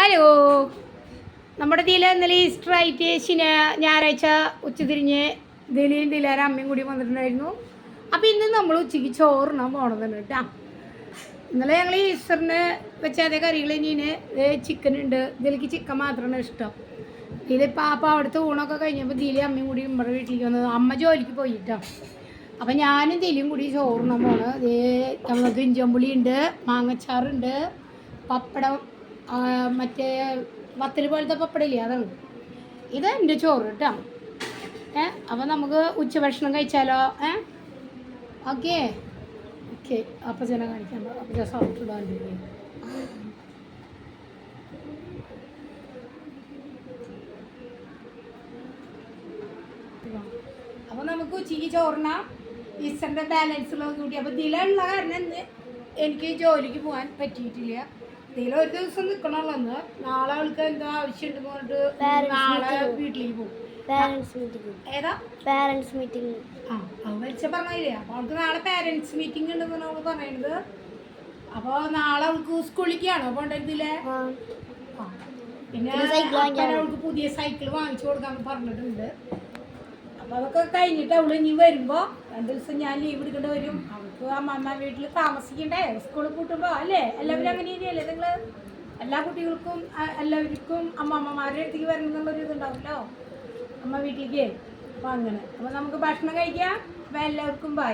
Hello. നമ്മുടെ ഇതിൽ ഇന്നലെ ഈസ്റ്റർ ആയിട്ട് ശനി ഞായറാഴ്ച ഉച്ചതിരിഞ്ഞ് ദലിയും ദിലാരും അമ്മയും കൂടി വന്നിട്ടുണ്ടായിരുന്നു. അപ്പോൾ ഇന്ന് നമ്മൾ ഉച്ചയ്ക്ക് ചോറിനാൻ പോണതാണ് കേട്ടോ. ഇന്നലെ ഞങ്ങൾ ഈസ്റ്ററിന് വെച്ച അതേ കറികൾ ഇനി ചിക്കൻ ഉണ്ട്. ഇതിലേക്ക് ചിക്കൻ മാത്രമാണ് ഇഷ്ടം. ഇതിലിപ്പോൾ അപ്പോൾ അവിടുത്തെ ഊണൊക്കെ കഴിഞ്ഞപ്പോൾ ദിലി അമ്മയും കൂടി നമ്മുടെ വീട്ടിലേക്ക് വന്നത്. അമ്മ ജോലിക്ക് പോയിട്ടോ. അപ്പം ഞാനും ദിലിയും കൂടി ചോറിനാൻ പോകണം നമ്മൾ ഇഞ്ചമ്പുളി ഉണ്ട് മാങ്ങച്ചാറുണ്ട് പപ്പടം മറ്റേ വത്തൽ പോലത്തെ പപ്പടയില്ലേ അതാണ്. ഇത് എന്റെ ചോറ് കേട്ടോ ഏ അപ്പം നമുക്ക് ഉച്ചഭക്ഷണം കഴിച്ചാലോ? ഏ? ഓക്കെ. ഓക്കെ അപ്പം ജന കാണിക്കാൻ അപ്പം സൗണ്ട് ഇടാണ്ടിരിക്കും. അപ്പോൾ നമുക്ക് ഉച്ചയ്ക്ക് ചോറിന ഈസ്റ്ററിന്റെ ബാലൻസ് ഉള്ളത് കൂട്ടി. അപ്പോൾ ഇതിലുള്ള കാരണം എനിക്ക് ജോലിക്ക് പോകാൻ പറ്റിയിട്ടില്ല. ഇതിൽ ഒരു ദിവസം നിൽക്കണമല്ലോ എന്ന് നാളെ അവൾക്ക് എന്താ ആവശ്യമുണ്ട് പറഞ്ഞിട്ട് നാളെ വീട്ടിലേക്ക് പോകും. ഏതാ? പാരൻസ് മീറ്റിംഗ് ആ അത് വലിച്ച പറഞ്ഞില്ലേ അപ്പോൾ അവൾക്ക് നാളെ പാരൻസ് മീറ്റിംഗ് ഉണ്ടെന്നാണ് അവൾ പറയണത് അപ്പോൾ നാളെ അവൾക്ക് സ്കൂളിലേക്കാണോ. ആ. പിന്നെ? അവൾക്ക് പുതിയ സൈക്കിൾ വാങ്ങിച്ചു കൊടുക്കാന്ന് പറഞ്ഞിട്ടുണ്ട്. അപ്പൊ അതൊക്കെ കഴിഞ്ഞിട്ട് അവൾ ഇനി വരുമ്പോ രണ്ടു ദിവസം ഞാൻ ലീവ് എടുക്കേണ്ടി വരും. അവൾക്ക് അമ്മമ്മ വീട്ടിൽ താമസിക്കണ്ടേ? സ്കൂളിൽ കൂട്ടുമ്പോ അല്ലേ? എല്ലാവരും അങ്ങനെ ഇനിയല്ലേ നിങ്ങൾ എല്ലാ കുട്ടികൾക്കും എല്ലാവർക്കും അമ്മമ്മമാരുടെ അടുത്തേക്ക് വരണം എന്നുള്ളൊരു ഇതുണ്ടാവുമല്ലോ? അമ്മ വീട്ടിലേക്ക്? അപ്പൊ അങ്ങനെ. അപ്പൊ നമുക്ക് ഭക്ഷണം കഴിക്കാം. അപ്പൊ എല്ലാവർക്കും ബൈ